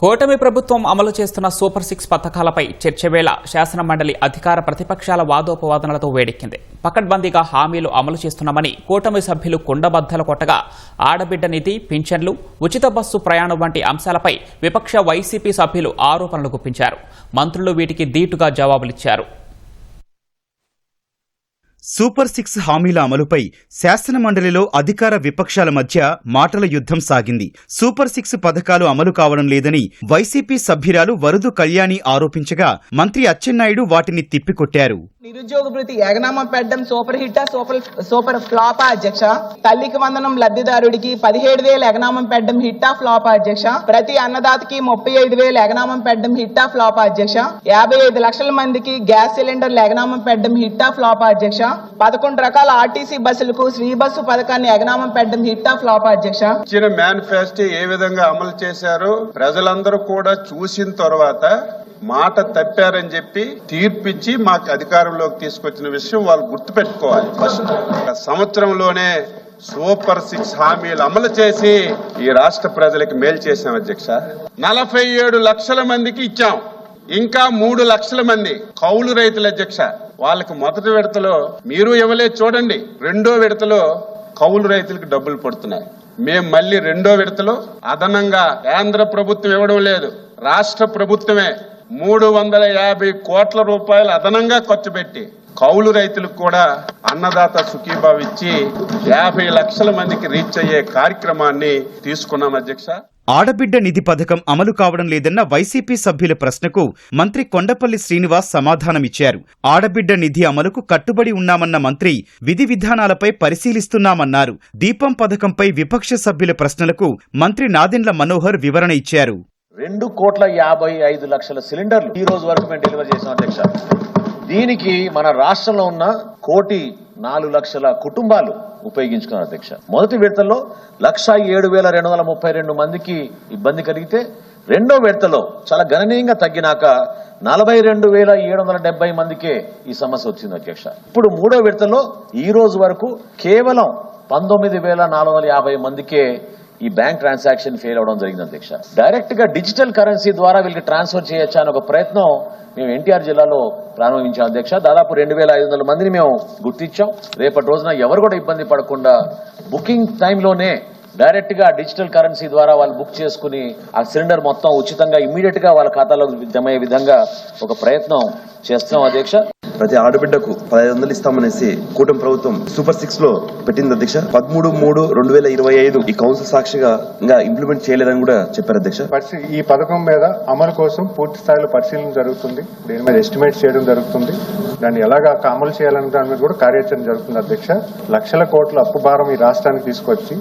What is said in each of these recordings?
కూటమి ప్రభుత్వం అమలు చేస్తున్న సూపర్ సిక్స్ పథకాలపై చర్చ వేళ శాసనమండలి అధికార ప్రతిపక్షాల వాదోపవాదనలతో వేడెక్కింది. పకడ్బందీగా హామీలు అమలు చేస్తున్నామని కూటమి సభ్యులు కుండబద్దలు కొట్టగా ఆడబిడ్డ నిధి పింఛన్లు ఉచిత బస్సు ప్రయాణం వంటి అంశాలపై విపక్ష వైసీపీ సభ్యులు ఆరోపణలు గుప్పించారు. మంత్రులు వీటికి దీటుగా జవాబులిచ్చారు. సూపర్ సిక్స్ హామీల అమలుపై శాసనమండలిలో అధికార విపక్షాల మధ్య మాటల యుద్ధం సాగింది. సూపర్ సిక్స్ పథకాలు అమలు కావడం లేదని వైసీపీ సభ్యురాలు వరుదు కళ్యాణి ఆరోపించగా మంత్రి అచ్చెన్నాయుడు వాటిని తిప్పికొట్టారు. నిరుద్యోగ భృతి ఎగనామా పెట్టడం సూపర్ హిట్ సూపర్ సూపర్ ఫ్లాపా అధ్యక్ష. తల్లికి వందనం లబ్ధిదారుడికి పదిహేడు వేలు ఎగనామం పెట్టడం హిట్టా ఫ్లాపా అధ్యక్ష. ప్రతి అన్నదాతకి ముప్పై ఐదు వేలు ఎగనామం పెట్టడం హిట్టా ఫ్లాపా అధ్యక్ష. యాభై ఐదు లక్షల మందికి గ్యాస్ సిలిండర్లు ఎగనామం పెట్టడం హిట్టా ఫ్లాపా అధ్యక్ష. పదకొండు రకాల ఆర్టీసీ బస్సులకు శ్రీ బస్సు పథకాన్ని ఎగనామం పెట్టడం హిట్టా ఫ్లాపా అధ్యక్ష. ఇచ్చిన మేనిఫెస్టో ఏ విధంగా అమలు చేశారు ప్రజలందరూ కూడా చూసిన తర్వాత మాట తప్పారని చెప్పి తీర్పిచ్చి మాకు అధికారంలోకి తీసుకొచ్చిన విషయం వాళ్ళు గుర్తుపెట్టుకోవాలి. ఫస్ట్ సంవత్సరంలోనే సూపర్ సిక్స్ హామీలు అమలు చేసి ఈ రాష్ట్ర ప్రజలకు మేలు చేశాం అధ్యక్ష. నలభై ఏడు లక్షల మందికి ఇచ్చాం. ఇంకా మూడు లక్షల మంది కౌలు రైతుల అధ్యక్ష. వాళ్ళకి మొదటి విడతలో మీరు ఇవ్వలేదు చూడండి. రెండో విడతలో కౌలు రైతులకు డబ్బులు పడుతున్నాయి. మేం మళ్ళీ రెండో విడతలో అదనంగా కేంద్ర ప్రభుత్వం ఇవ్వడం లేదు. రాష్ట్ర ప్రభుత్వమే మూడు వందల యాభై కోట్ల రూపాయలు అదనంగా ఖర్చు పెట్టి కౌలు రైతులకు కూడా అన్నదాత సుఖీభావ్ ఇచ్చి యాభై లక్షల మందికి రీచ్ అయ్యే కార్యక్రమాన్ని తీసుకున్నాం అధ్యక్ష. ఆడబిడ్డ నిధి పథకం అమలు కావడం లేదన్న వైసీపీ సభ్యుల ప్రశ్నకు మంత్రి కొండపల్లి శ్రీనివాస్ సమాధానమిచ్చారు ఆడబిడ్డ నిధి అమలుకు కట్టుబడి ఉన్నామన్న మంత్రి విధి విధానాలపై పరిశీలిస్తున్నామన్నారు. దీపం పథకంపై విపక్ష సభ్యుల ప్రశ్నలకు మంత్రి నాదెండ్ల మనోహర్ వివరణ ఇచ్చారు. రెండు కోట్ల యాభై ఐదు లక్షల సిలిండర్లు ఈ రోజు వరకు మేము డెలివరీ చేసాం అధ్యక్ష. దీనికి మన రాష్ట్రంలో ఉన్న కోటి నాలుగు లక్షల కుటుంబాలు ఉపయోగించుకున్నారు అధ్యక్ష. మొదటి విడతలో లక్ష ఏడు వేల రెండు వందల ముప్పై రెండు మందికి ఇబ్బంది కలిగితే రెండో విడతలో చాలా గణనీయంగా తగ్గినాక నలభై రెండు వేల ఏడు వందల డెబ్బై మందికే ఈ సమస్య వచ్చింది అధ్యక్ష. ఇప్పుడు మూడో విడతలో ఈ రోజు వరకు కేవలం పంతొమ్మిది వేల నాలుగు వందల యాభై మందికే ఈ బ్యాంక్ ట్రాన్సాక్షన్ ఫెయిల్ అవడం జరిగింది అధ్యక్ష. డైరెక్ట్గా డిజిటల్ కరెన్సీ ద్వారా వీళ్ళకి ట్రాన్స్ఫర్ చేయొచ్చా అని ఒక ప్రయత్నం మేము ఎన్టీఆర్ జిల్లాలో ప్రారంభించాం అధ్యక్ష. దాదాపు రెండు వేల ఐదు వందల మందిని మేము గుర్తించాం. రేపటి రోజున ఎవరు కూడా ఇబ్బంది పడకుండా బుకింగ్ టైంలోనే డైరెక్ట్గా డిజిటల్ కరెన్సీ ద్వారా వాళ్ళు బుక్ చేసుకుని ఆ సిలిండర్ మొత్తం ఉచితంగా ఇమీడియట్గా వాళ్ళ ఖాతాలో జమ అయ్యే విధంగా ఒక ప్రయత్నం చేస్తున్నాం అధ్యక్ష. ప్రతి ఆడబిడ్డకు పదహైదు వందలు ఇస్తామనేసి కూటమి ప్రభుత్వం సూపర్ సిక్స్లో పెట్టింది అధ్యక్ష. పదమూడు మూడు రెండు వేల ఇరవై ఐదు ఈ కౌన్సిల్ సాక్షిగా ఇంకా ఇంప్లిమెంట్ చేయలేదని కూడా చెప్పారు అధ్యక్ష. పరిశీ ఈ పథకం మీద అమలు కోసం పూర్తి స్థాయిలో పరిశీలన జరుగుతుంది. దీని మీద ఎస్టిమేట్ చేయడం జరుగుతుంది. దాన్ని ఎలాగా అమలు చేయాలనే దాని మీద కూడా కార్యాచరణ జరుగుతుంది అధ్యక్ష. లక్షల కోట్ల అప్పు భారం ఈ రాష్ట్రానికి తీసుకొచ్చి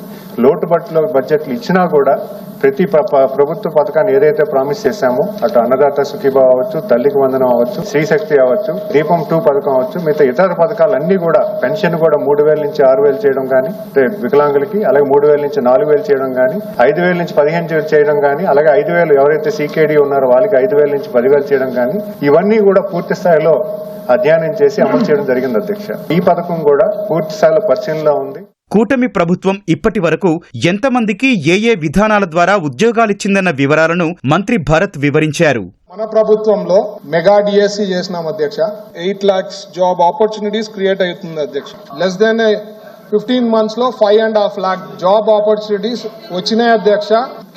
లోటుబట్టులో బడ్జెట్లు ఇచ్చినా కూడా ప్రతి ప- ప్రభుత్వ పథకాన్ని ఏదైతే ప్రామిస్ చేశామో అటు అన్నదాత సుఖీభావ అవ్వచ్చు తల్లికి వందనం అవ్వచ్చు శ్రీశక్తి అవ్వచ్చు దీపం టూ పథకం అవ్వచ్చు మిగతా ఇతర పథకాలన్నీ కూడా పెన్షన్ కూడా మూడు వేల నుంచి ఆరు వేలు చేయడం కానీ వికలాంగులకి అలాగే మూడు వేల నుంచి నాలుగు వేలు చేయడం కానీ ఐదు వేల నుంచి పదిహేను వేలు చేయడం కానీ అలాగే ఐదు వేలు ఎవరైతే సీకేడీ ఉన్నారో వాళ్ళకి ఐదు వేల నుంచి పదివేలు చేయడం కానీ ఇవన్నీ కూడా పూర్తి స్థాయిలో అధ్యయనం చేసి అమలు చేయడం జరిగింది అధ్యక్ష. ఈ పథకం కూడా పూర్తి స్థాయిలో పరిశీలనలో ఉంది. కూటమి ప్రభుత్వం ఇప్పటి వరకు ఎంతమందికి ఏ ఏ విధానాల ద్వారా ఉద్యోగాలిచ్చిందన్న వివరాలను మంత్రి భరత్ వివరించారు. మన ప్రభుత్వంలో మెగా డిఎస్సి చేసినాం అధ్యక్ష. Eight lakhs job opportunities create అవుతుంది అధ్యక్ష. లెస్ దెన్ ఫిఫ్టీన్ మంత్స్లో five and half lakh job opportunities వచ్చినాయి అధ్యక్ష.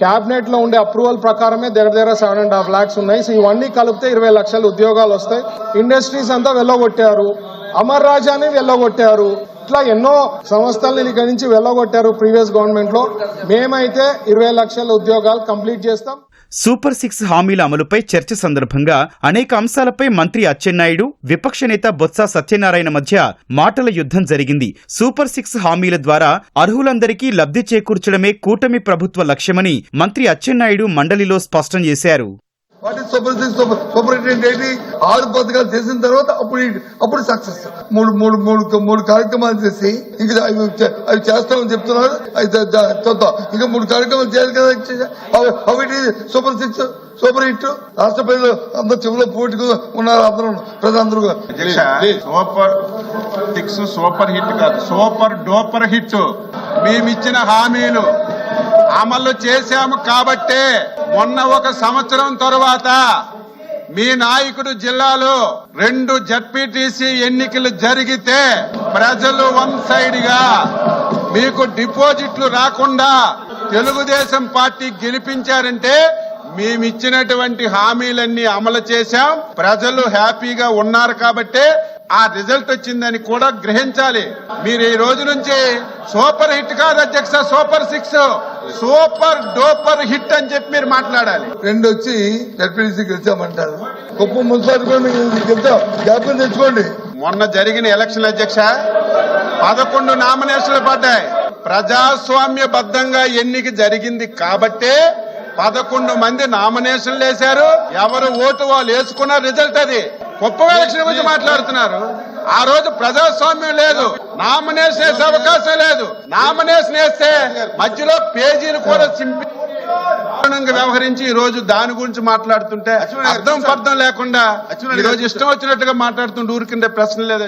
క్యాబినెట్లో ఉండే అప్రూవల్ ప్రకారమే దగ్గర దగ్గర సెవెన్ అండ్ హాఫ్ లాక్స్ ఉన్నాయి. సో ఇవన్నీ కలిపితే ఇరవై లక్షల ఉద్యోగాలు వస్తాయి. ఇండస్ట్రీస్ అంతా వెళ్ళగొట్టారు. అమర్ రాజాని వెళ్ళగొట్టారు. ఇట్లా ఎన్నో సంస్థలను ఇక్కడి నుంచి వెళ్ళగొట్టారు ప్రీవియస్ గవర్నమెంట్లో మేమైతే ఇరవై లక్షల ఉద్యోగాలు కంప్లీట్ చేస్తాం. సూపర్ సిక్స్ హామీల అమలుపై చర్చ సందర్భంగా అనేక అంశాలపై మంత్రి అచ్చెన్నాయుడు విపక్ష నేత బొత్స సత్యనారాయణ మధ్య మాటల యుద్ధం జరిగింది. సూపర్ సిక్స్ హామీల ద్వారా అర్హులందరికీ లబ్ధి చేకూర్చడమే కూటమి ప్రభుత్వ లక్ష్యమని మంత్రి అచ్చెన్నాయుడు మండలిలో స్పష్టం చేశారు. వాటి సూపర్ సూపర్ సూపర్ హిట్ ఏంటి? ఆరు పథకాలు చేసిన తర్వాత అప్పుడు అప్పుడు సక్సెస్ మూడు మూడు మూడు మూడు కార్యక్రమాలు చేసి ఇంకా అవి చేస్తామని చెప్తున్నారు. చూద్దాం ఇంకా మూడు కార్యక్రమాలు చేయాలి కదా అవి- సూపర్ సిక్స్ సూపర్ హిట్ రాష్ట్ర ప్రజలు అందరూ చెవులో పోటీ ఉన్నారు అందరూ. ప్రజలందరూ సూపర్ సిక్స్ సూపర్ హిట్ కాదు. సూపర్ డూపర్ హిట్ మేమిచ్చిన హామీలు. అమలు చేశాము కాబట్టే మొన్న ఒక సంవత్సరం తరువాత మీ నాయకుడు జిల్లాలో రెండు జడ్పీటీసీ ఎన్నికలు జరిగితే ప్రజలు వన్ సైడ్గా మీకు డిపాజిట్లు రాకుండా తెలుగుదేశం పార్టీ గెలిపించారంటే మేమిచ్చినటువంటి హామీలన్నీ అమలు చేశాం. ప్రజలు హ్యాపీగా ఉన్నారు కాబట్టే ఆ రిజల్ట్ వచ్చిందని కూడా గ్రహించాలి. మీరు ఈ రోజు నుంచి సూపర్ హిట్ కాదు అధ్యక్ష super six super duper hit అని చెప్పి మీరు మాట్లాడాలి. రెండు వచ్చి జడ్పీసీ గెలిచామంటారు. గొప్ప మున్సిపాలిటీ గెలిచాం. తెచ్చుకోండి. మొన్న జరిగిన ఎలక్షన్ అధ్యక్ష పదకొండు నామినేషన్లు పడ్డాయి. ప్రజాస్వామ్యబద్ధంగా ఎన్నిక జరిగింది కాబట్టే పదకొండు మంది నామినేషన్లు వేశారు. ఎవరు ఓటు వాళ్ళు వేసుకున్న రిజల్ట్ అది. గొప్ప ఎలక్షన్ గురించి మాట్లాడుతున్నారు. ఆ రోజు ప్రజాస్వామ్యం లేదు. నామినేషన్ వేసే అవకాశం లేదు. నామినేషన్ వేస్తే మధ్యలో పేజీలు కూడా చింపి వ్యవహరించి ఈ రోజు దాని గురించి మాట్లాడుతుంటే అర్థం పర్థం లేకుండా ఈ రోజు ఇష్టం వచ్చినట్టుగా మాట్లాడుతుంటే ఊరికిందే ప్రశ్న లేదు